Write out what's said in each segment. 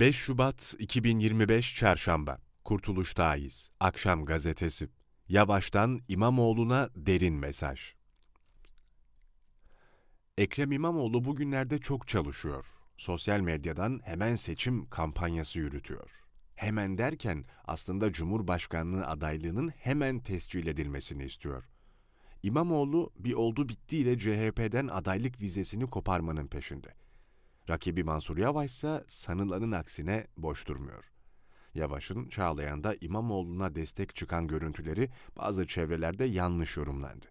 5 Şubat 2025 Çarşamba Kurtuluştayız. Akşam Gazetesi. Yavaş'tan İmamoğlu'na derin mesaj. Ekrem İmamoğlu bugünlerde çok çalışıyor. Sosyal medyadan hemen seçim kampanyası yürütüyor. Hemen derken aslında Cumhurbaşkanlığı adaylığının hemen tescil edilmesini istiyor. İmamoğlu bir oldu bittiyle CHP'den adaylık vizesini koparmanın peşinde. Rakibi Mansur Yavaş ise sanılanın aksine boş durmuyor. Yavaş'ın Çağlayan'da İmamoğlu'na destek çıkan görüntüleri bazı çevrelerde yanlış yorumlandı.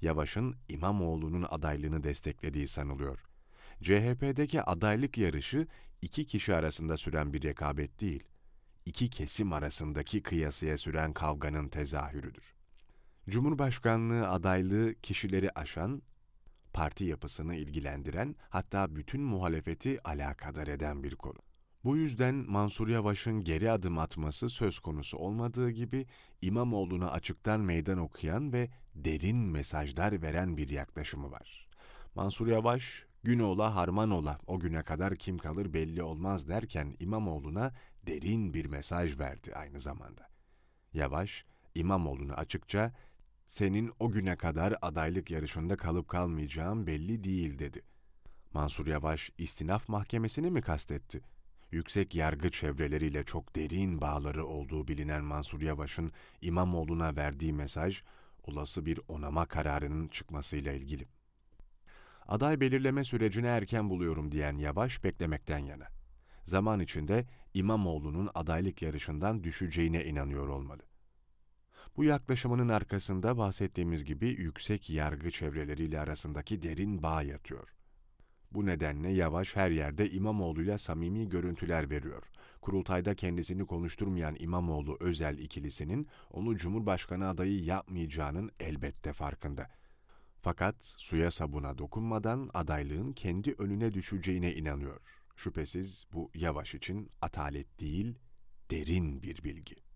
Yavaş'ın İmamoğlu'nun adaylığını desteklediği sanılıyor. CHP'deki adaylık yarışı iki kişi arasında süren bir rekabet değil, iki kesim arasındaki kıyasıya süren kavganın tezahürüdür. Cumhurbaşkanlığı adaylığı kişileri aşan, parti yapısını ilgilendiren hatta bütün muhalefeti alakadar eden bir konu. Bu yüzden Mansur Yavaş'ın geri adım atması söz konusu olmadığı gibi İmamoğlu'na açıktan meydan okuyan ve derin mesajlar veren bir yaklaşımı var. Mansur Yavaş, gün ola harman ola o güne kadar kim kalır belli olmaz derken İmamoğlu'na derin bir mesaj verdi aynı zamanda. Yavaş, İmamoğlu'na açıkça senin o güne kadar adaylık yarışında kalıp kalmayacağın belli değil dedi. Mansur Yavaş istinaf mahkemesini mi kastetti? Yüksek yargı çevreleriyle çok derin bağları olduğu bilinen Mansur Yavaş'ın İmamoğlu'na verdiği mesaj, olası bir onama kararının çıkmasıyla ilgili. Aday belirleme sürecini erken buluyorum diyen Yavaş beklemekten yana. Zaman içinde İmamoğlu'nun adaylık yarışından düşeceğine inanıyor olmalı. Bu yaklaşımının arkasında bahsettiğimiz gibi yüksek yargı çevreleriyle arasındaki derin bağ yatıyor. Bu nedenle Yavaş her yerde İmamoğlu'yla samimi görüntüler veriyor. Kurultayda kendisini konuşturmayan İmamoğlu özel ikilisinin onu Cumhurbaşkanı adayı yapmayacağının elbette farkında. Fakat suya sabuna dokunmadan adaylığın kendi önüne düşeceğine inanıyor. Şüphesiz bu Yavaş için atalet değil, derin bir bilgi.